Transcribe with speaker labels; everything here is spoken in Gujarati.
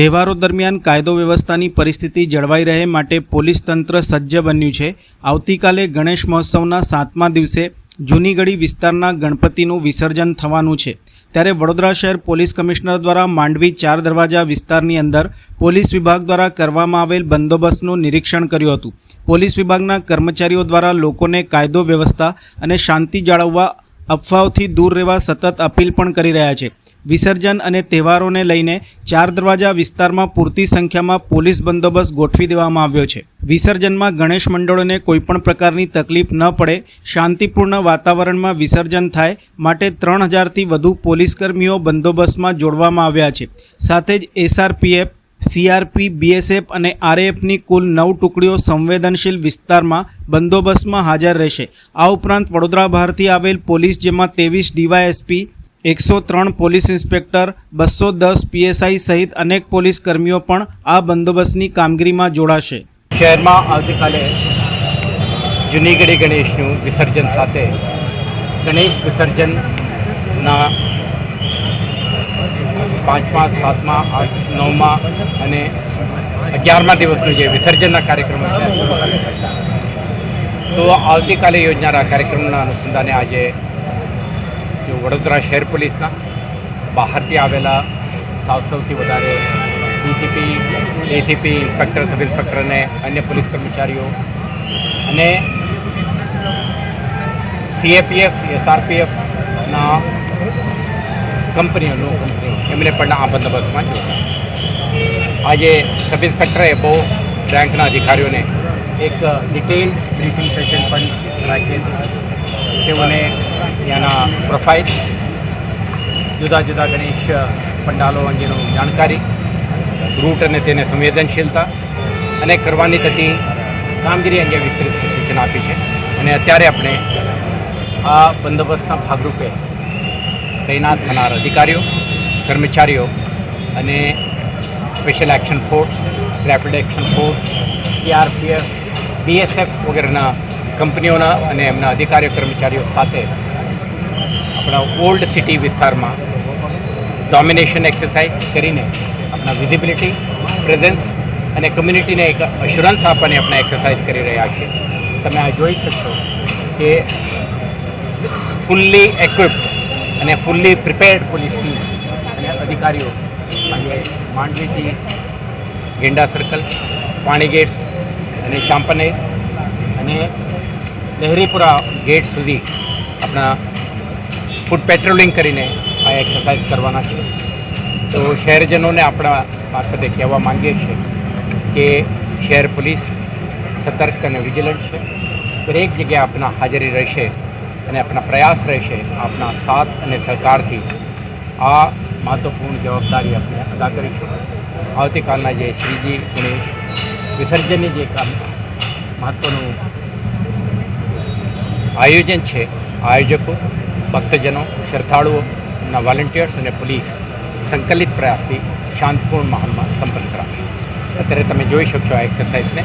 Speaker 1: તહેવારો દરમિયાન કાયદો વ્યવસ્થાની પરિસ્થિતિ જળવાઈ રહે માટે પોલીસ તંત્ર સજ્જ બન્યું છે. આવતીકાલે ગણેશ મહોત્સવના સાતમા દિવસે જૂનીગઢી વિસ્તારના ગણપતિનું વિસર્જન થવાનું છે. ત્યારે વડોદરા શહેર પોલીસ કમિશનર દ્વારા માંડવી ચાર દરવાજા વિસ્તારની અંદર પોલીસ વિભાગ દ્વારા કરવામાં આવેલ બંદોબસ્તનું નિરીક્ષણ કર્યું હતું. પોલીસ વિભાગના કર્મચારીઓ દ્વારા લોકોને કાયદો વ્યવસ્થા અને શાંતિ જાળવવા અફવાઓથી દૂર રહેવા સતત અપીલ પણ કરી રહ્યા છે. વિસર્જન અને તહેવારોને લઈને ચાર દરવાજા વિસ્તારમાં પૂરતી સંખ્યામાં પોલીસ બંદોબસ્ત ગોઠવી દેવામાં આવ્યો છે. વિસર્જનમાં ગણેશ મંડળોને કોઈપણ પ્રકારની તકલીફ ન પડે, શાંતિપૂર્ણ વાતાવરણમાં વિસર્જન થાય માટે ત્રણ હજારથી વધુ પોલીસકર્મીઓ બંદોબસ્તમાં જોડવામાં આવ્યા છે. સાથે જ એસઆરપીએફ સીઆરપી, બીએસએફ અને આરએએફની કુલ નવ ટુકડીઓ સંવેદનશીલ વિસ્તારમાં બંદોબસ્તમાં હાજર રહેશે. આ ઉપરાંત વડોદરા બહારથી આવેલ પોલીસ, જેમાં ત્રેવીસ ડીવાયએસપી, એકસો ત્રણ પોલીસ ઇન્સ્પેક્ટર, બસો દસ પીએસઆઈ સહિત અનેક પોલીસ કર્મીઓ પણ આ બંદોબસ્તની કામગીરીમાં જોડાશે.
Speaker 2: શહેરમાં આવતીકાલે જૂનીગઢી ગણેશનું વિસર્જન સાથે ગણેશ વિસર્જનના પાંચમા, સાતમા, આઠ, નવમા અને અગિયારમા દિવસનું જે વિસર્જનના કાર્યક્રમો છે. તો આવતીકાલે યોજનારા કાર્યક્રમના અનુસંધાને આજે જો વડોદરા શહેર પોલીસના બહારથી આવેલા સાવ સૌથી વધારે DCP ACP inspector, sub inspector અને અન્ય પોલીસ કર્મચારીઓ અને સીએપીએફ, એસઆરપીએફના કંપનીઓ એમને પણ આ બંદોબસ્તમાં જોડાયા આજે સબ ઇન્સ્પેક્ટરે બહુ બેંકના અધિકારીઓને એક ડિટેલ બ્રીફિંગ સેશન પણ રાખેલ તેઓને ત્યાંના પ્રોફાઇલ, જુદા જુદા ગણેશ પંડાલો અંગેનું જાણકારી, રૂટ અને તેને સંવેદનશીલતા અને કરવાની થતી કામગીરી અંગે વિસ્તૃત સૂચના આપી છે. અને અત્યારે આપણે આ બંદોબસ્તના ભાગરૂપે તૈનાત થનાર અધિકારીઓ, કર્મચારીઓ અને special action force, rapid action force, CRPF, BSF વગેરેના કંપનીઓના અને એમના અધિકારીઓ, કર્મચારીઓ સાથે આપણા ઓલ્ડ સિટી વિસ્તારમાં ડોમિનેશન એક્સરસાઇઝ કરીને આપણા વિઝિબિલિટી પ્રેઝન્સ અને કમ્યુનિટીને એક અશ્યોરન્સ આપવાની આપણે એક્સરસાઇઝ કરી રહ્યા છીએ. તમે આ જોઈ શકશો કે ફૂલ્લી equipped અને ફૂલ્લી પ્રિપેર્ડ પોલીસ ટીમ અને અધિકારીઓ, આજે માંડવીથી ગેંડા સર્કલ પાણી ગેટ્સ અને ચાંપનેર અને લહેરીપુરા ગેટ સુધી આપણા ફૂડ પેટ્રોલિંગ કરીને આ એક્સરસાઇઝ કરવાના છે. તો શહેરજનોને આપણા મારફતે કહેવા માંગીએ છીએ કે શહેર પોલીસ સતર્ક અને વિજિલન્ટ છે. દરેક જગ્યાએ આપણા હાજરી રહેશે. અને આપણા પ્રયાસ રહેશે આપણા સાથ અને સહકારથી. આ મહત્વપૂર્ણ જવાબદારી આપણે અદા કરીશું. આવતીકાલના જે શ્રીજી ગણેશ વિસર્જનની જે મહત્ત્વનું આયોજન છે, આયોજકો, ભક્તજનો, શ્રદ્ધાળુઓ એમના વોલેન્ટિયર્સ અને પોલીસ સંકલિત પ્રયાસથી શાંતિપૂર્ણ માહોલમાં સંપન્ન કરાશે. અત્યારે તમે જોઈ શકશો આ એક્સરસાઇઝને